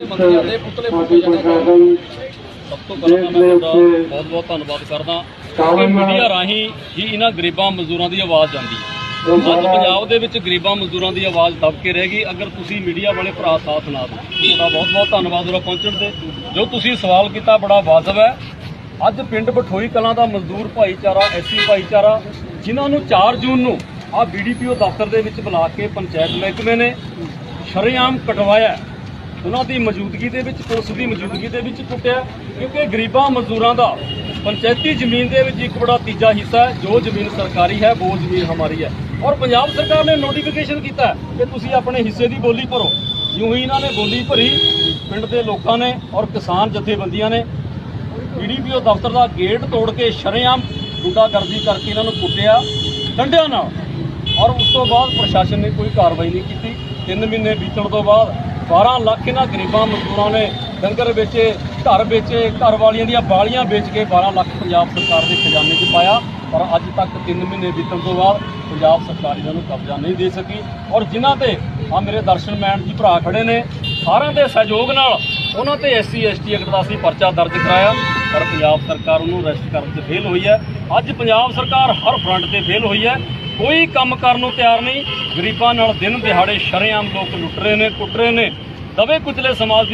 ਮੰਤਰੀਆਂ ਦੇ ਪੁਤਲੇ ਫੂਕੇ ਜਾਣੇ ਚਾਹੀਦੇ ਸਭ ਤੋਂ ਪਹਿਲਾਂ ਤਾਂ ਮੈਂ ਤੁਹਾਡਾ ਬਹੁਤ ਬਹੁਤ ਧੰਨਵਾਦ ਕਰਦਾ। ਕਿ ਮੀਡੀਆ ਰਾਹੀਂ ਹੀ ਇਹਨਾਂ ਗਰੀਬਾਂ ਮਜ਼ਦੂਰਾਂ ਦੀ ਆਵਾਜ਼ ਜਾਂਦੀ ਹੈ। ਅੱਜ ਪੰਜਾਬ ਦੇ ਵਿੱਚ ਗਰੀਬਾਂ ਮਜ਼ਦੂਰਾਂ ਦੀ ਆਵਾਜ਼ ਦਬ ਕੇ ਰਹਿ ਗਈ। ਅਗਰ ਤੁਸੀਂ ਮੀਡੀਆ ਵਾਲੇ ਭਰਾ ਸਾਥ ਨਾ ਦਿਓ। ਤੁਹਾਡਾ ਬਹੁਤ ਬਹੁਤ ਧੰਨਵਾਦ ਉਰੇ ਪਹੁੰਚਣ ਤੇ। ਜੋ ਤੁਸੀਂ ਸਵਾਲ ਕੀਤਾ ਬੜਾ ਵਾਜਬ ਹੈ। ਅੱਜ ਪਿੰਡ ਬਠੋਈ ਕਲਾਂ ਦਾ ਮਜ਼ਦੂਰ ਭਾਈਚਾਰਾ ਐਸੀ ਭਾਈਚਾਰਾ, ਜਿਨ੍ਹਾਂ ਨੂੰ 4 ਜੂਨ ਨੂੰ ਆ ਬੀਡੀਪੀਓ ਦਫ਼ਤਰ ਦੇ ਵਿੱਚ ਬੁਲਾ ਕੇ ਪੰਚਾਇਤ ਮਹਿਕਮੇ ਨੇ ਸ਼ਰੇਆਮ ਕਟਵਾਇਆ ਉਹਨਾਂ ਦੀ ਮੌਜੂਦਗੀ ਦੇ ਵਿੱਚ, ਪੁਲਿਸ ਦੀ ਮੌਜੂਦਗੀ ਦੇ ਵਿੱਚ ਟੁੱਟਿਆ, ਕਿਉਂਕਿ ਗਰੀਬਾਂ ਮਜ਼ਦੂਰਾਂ ਦਾ ਪੰਚਾਇਤੀ ਜ਼ਮੀਨ ਦੇ ਵਿੱਚ ਇੱਕ ਬੜਾ ਤੀਜਾ ਹਿੱਸਾ ਹੈ, ਜੋ ਜ਼ਮੀਨ ਸਰਕਾਰੀ ਹੈ, ਉਹ ਜ਼ਮੀਨ ਹਮਾਰੀ ਹੈ। ਔਰ ਪੰਜਾਬ ਸਰਕਾਰ ਨੇ ਨੋਟੀਫਿਕੇਸ਼ਨ ਕੀਤਾ ਕਿ ਤੁਸੀਂ ਆਪਣੇ ਹਿੱਸੇ ਦੀ ਬੋਲੀ ਭਰੋ। ਜਿਉਂ ਹੀ ਇਹਨਾਂ ਨੇ ਬੋਲੀ ਭਰੀ, ਪਿੰਡ ਦੇ ਲੋਕਾਂ ਨੇ ਔਰ ਕਿਸਾਨ ਜਥੇਬੰਦੀਆਂ ਨੇ ਬੀਡੀਪੀਓ ਦਫ਼ਤਰ ਦਾ ਗੇਟ ਤੋੜ ਕੇ ਸ਼ਰੇਆਮ ਗੁੰਡਾਗਰਦੀ ਕਰਕੇ ਇਹਨਾਂ ਨੂੰ ਕੁੱਟਿਆ, ਡੰਡਿਆਂ ਨਾਲ। ਔਰ ਉਸ ਤੋਂ ਬਾਅਦ ਪ੍ਰਸ਼ਾਸਨ ਨੇ ਕੋਈ ਕਾਰਵਾਈ ਨਹੀਂ ਕੀਤੀ। 3 ਮਹੀਨੇ ਬੀਤਣ ਤੋਂ ਬਾਅਦ 12 ਲੱਖ ਇਹਨਾਂ ਗਰੀਬਾਂ ਮਜ਼ਦੂਰਾਂ ਨੇ ਡੰਗਰ ਵੇਚੇ, ਘਰ ਵੇਚੇ, ਘਰ ਵਾਲੀਆਂ ਦੀਆਂ ਬਾਲੀਆਂ ਵੇਚ ਕੇ 12 ਲੱਖ ਪੰਜਾਬ ਸਰਕਾਰ ਦੇ ਖਜ਼ਾਨੇ 'ਚ ਪਾਇਆ। ਪਰ ਅੱਜ ਤੱਕ 3 ਮਹੀਨੇ ਬੀਤਣ ਤੋਂ ਬਾਅਦ ਪੰਜਾਬ ਸਰਕਾਰ ਇਹਨਾਂ ਨੂੰ ਕਬਜ਼ਾ ਨਹੀਂ ਦੇ ਸਕੀ। ਔਰ ਜਿਨ੍ਹਾਂ ਤੇ ਆ ਮੇਰੇ ਦਰਸ਼ਨ ਮੈਨ ਜੀ ਭਰਾ ਖੜੇ ਨੇ, ਸਾਰਿਆਂ ਦੇ ਸਹਿਯੋਗ ਨਾਲ ਉਹਨਾਂ ਤੇ ਐਸਸੀ ਐਸਟੀ ਐਕਟ ਦਾ ਅਸੀਂ ਪਰਚਾ ਦਰਜ ਕਰਾਇਆ, ਪਰ ਪੰਜਾਬ ਸਰਕਾਰ ਉਹਨੂੰ ਅਰੈਸਟ ਕਰਨ 'ਚ ਫੇਲ ਹੋਈ ਹੈ। ਅੱਜ ਪੰਜਾਬ ਸਰਕਾਰ ਹਰ ਫਰੰਟ ਤੇ ਫੇਲ ਹੋਈ ਹੈ। ਕੋਈ ਕੰਮ ਕਰਨ ਨੂੰ ਤਿਆਰ ਨਹੀਂ। ਗਰੀਬਾਂ ਨਾਲ ਦਿਨ ਦਿਹਾੜੇ ਸ਼ਰੇਆਮ ਲੋਕ ਲੁੱਟ ਰਹੇ ਨੇ, ਕੁੱਟ ਰਹੇ ਨੇ। ਦਵੇ ਕੁਚਲੇ ਸਮਾਜ